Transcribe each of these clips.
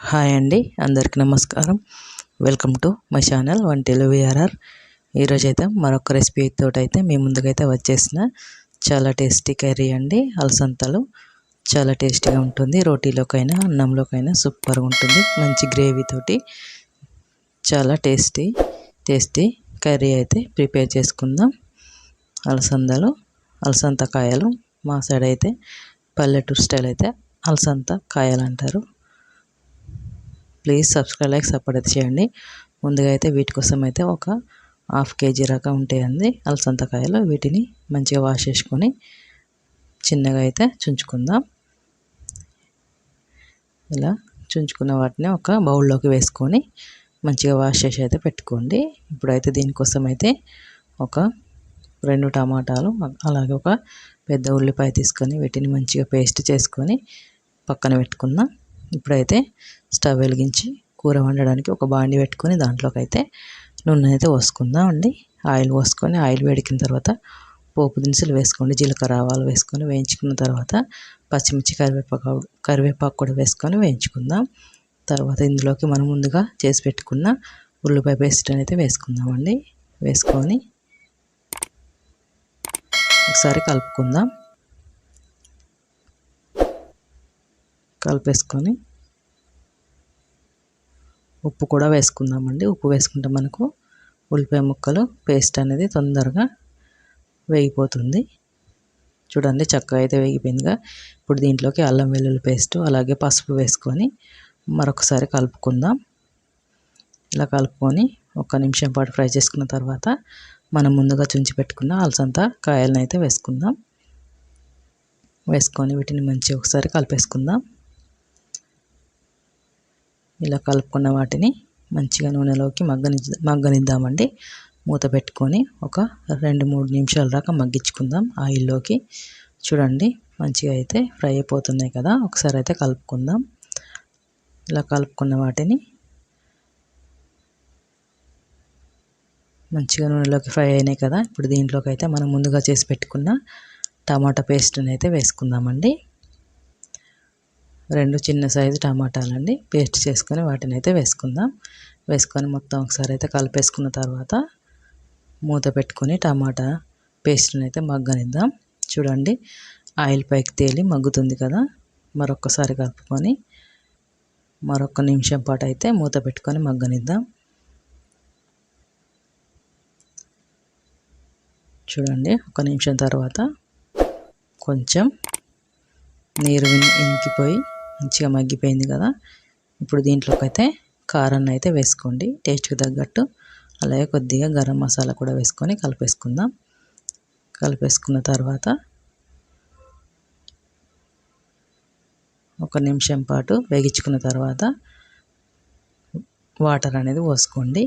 Hi అండి అందరికీ నమస్కారం. Welcome to my channel one టెలివిఆర్ఆర్ ఈరోజు అయితే మరొక రెసిపీ తోటైతే మీ ముందుకైతే వచ్చేసిన చాలా టేస్టీ కర్రీ అండి అలసంతలు చాలా టేస్టీగా ఉంటుంది రోటీలోకైనా అన్నంలోకైనా సూపర్గా ఉంటుంది మంచి గ్రేవీతోటి చాలా టేస్టీ టేస్టీ కర్రీ అయితే ప్రిపేర్ చేసుకుందాం. అలసందలు అలసంత కాయలు మా సైడ్ అయితే పల్లెటూరు స్టైల్ అయితే అలసంత కాయలు అంటారు ప్లీజ్ సబ్స్క్రైబ్ లైక్ సపోర్ట్ అయితే చేయండి. ముందుగా అయితే వీటి కోసం అయితే ఒక హాఫ్ కేజీ రకం ఉంటాయండి. అలసంతకాయలు వీటిని మంచిగా వాష్ చేసుకొని చిన్నగా అయితే చుంచుకుందాం. ఇలా చుంచుకున్న వాటిని ఒక బౌల్లోకి వేసుకొని మంచిగా వాష్ చేసి అయితే పెట్టుకోండి. ఇప్పుడైతే దీనికోసం అయితే ఒక రెండు టమాటాలు అలాగే ఒక పెద్ద ఉల్లిపాయ తీసుకొని వీటిని మంచిగా పేస్ట్ చేసుకొని పక్కన పెట్టుకుందాం. ఇప్పుడైతే స్టవ్ వెలిగించి కూర వండడానికి ఒక బాండి పెట్టుకొని దాంట్లోకి అయితే నూనె అయితే పోసుకుందాం అండి ఆయిల్ పోసుకొని ఆయిల్ వేడికిన తర్వాత పోపు దినుసులు వేసుకోండి జీలకర్ర ఆవాలు వేసుకొని వేయించుకున్న తర్వాత పచ్చిమిర్చి కరివేపాకు కరివేపాకు కూడా వేసుకొని వేయించుకుందాం. తర్వాత ఇందులోకి మనం ముందుగా చేసి పెట్టుకున్న ఉల్లిపాయ పేస్ట్ అయితే వేసుకుందామండి. వేసుకొని ఒకసారి కలుపుకుందాం. కలిపేసుకొని ఉప్పు కూడా వేసుకుందామండి. ఉప్పు వేసుకుంటే మనకు ఉల్లిపాయ ముక్కలు పేస్ట్ అనేది తొందరగా వేగిపోతుంది. చూడండి చక్కగా అయితే వేగిపోయిందిగా. ఇప్పుడు దీంట్లోకి అల్లం వెల్లుల్లి పేస్ట్ అలాగే పసుపు వేసుకొని మరొకసారి కలుపుకుందాం. ఇలా కలుపుకొని ఒక నిమిషం పాటు ఫ్రై చేసుకున్న తర్వాత మనం ముందుగా చుంచి పెట్టుకున్న అలసంత కాయలను అయితే వేసుకుందాం. వేసుకొని వీటిని మంచిగా ఒకసారి కలిపేసుకుందాం. ఇలా కలుపుకున్న వాటిని మంచిగా నూనెలోకి మగ్గని మగ్గనిద్దామండి. మూత పెట్టుకొని ఒక రెండు మూడు నిమిషాల దాకా మగ్గించుకుందాం ఆయిల్లోకి. చూడండి మంచిగా అయితే ఫ్రై అయిపోతున్నాయి కదా ఒకసారి అయితే కలుపుకుందాం. ఇలా కలుపుకున్న వాటిని మంచిగా నూనెలోకి ఫ్రై అయినాయి కదా ఇప్పుడు దీంట్లోకి అయితే మనం ముందుగా చేసి పెట్టుకున్న టమాటా పేస్ట్ని అయితే వేసుకుందామండి. రెండు చిన్న సైజు టమాటాలండి పేస్ట్ చేసుకొని వాటిని అయితే వేసుకుందాం. వేసుకొని మొత్తం ఒకసారి అయితే కలిపేసుకున్న తర్వాత మూత పెట్టుకొని టమాటా పేస్ట్ని అయితే మగ్గనిద్దాం. చూడండి ఆయిల్ పైకి తేలి మగ్గుతుంది కదా మరొకసారి కలుపుకొని మరొక నిమిషం పాటు అయితే మూత పెట్టుకొని మగ్గనిద్దాం. చూడండి ఒక నిమిషం తర్వాత కొంచెం నీరు ఇంకిపోయి మంచిగా మగ్గిపోయింది కదా. ఇప్పుడు దీంట్లోకి అయితే కారాన్ని అయితే వేసుకోండి. టేస్ట్కి తగ్గట్టు. అలాగే కొద్దిగా గరం మసాలా కూడా వేసుకొని కలిపేసుకుందాం. కలిపేసుకున్న తర్వాత ఒక నిమిషం పాటు వేగించుకున్న తర్వాత వాటర్ అనేది పోసుకోండి.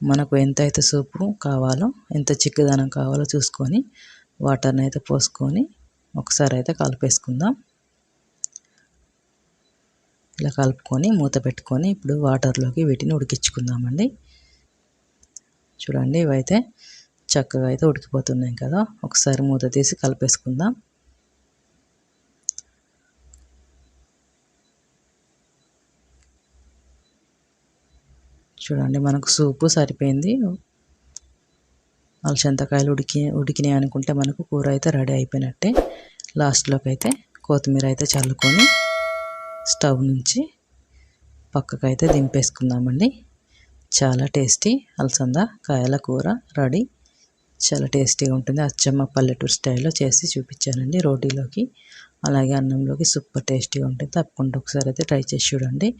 మనకు ఎంత అయితే సూపు కావాలో ఎంత చిక్కదనం కావాలో చూసుకొని వాటర్ని అయితే పోసుకొని ఒకసారి అయితే కలిపేసుకుందాం. ఇలా కలుపుకొని మూత పెట్టుకొని ఇప్పుడు వాటర్లోకి వీటిని ఉడికించుకుందామండి. చూడండి ఇవైతే చక్కగా అయితే ఉడికిపోతున్నాయి కదా. ఒకసారి మూత తీసి కలిపేసుకుందాం. చూడండి మనకు సూపు సరిపోయింది. అలసంతకాయలు ఉడికి ఉడికినాయి అనుకుంటే మనకు కూర అయితే రెడీ అయిపోయినట్టే. లాస్ట్లోకి అయితే కొత్తిమీర అయితే చల్లుకొని స్టవ్ నుంచి పక్కకైతే దింపేసుకుందామండి. చాలా టేస్టీ అలసంద కాయల కూర రెడీ. చాలా టేస్టీగా ఉంటుంది. అచ్చమ్మ పల్లెటూరు స్టైల్లో చేసి చూపించానండి రోటీలోకి. అలాగే అన్నంలోకి సూపర్ టేస్టీగా ఉంటుంది. తప్పకుండా ఒకసారి అయితే ట్రై చేసి చూడండి.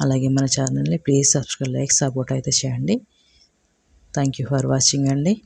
అలాగే మన ఛానల్ని ప్లీజ్ సబ్స్క్రైబ్ లైక్ సపోర్ట్ అయితే చేయండి. థ్యాంక్ యూ ఫర్ వాచింగ్ అండి.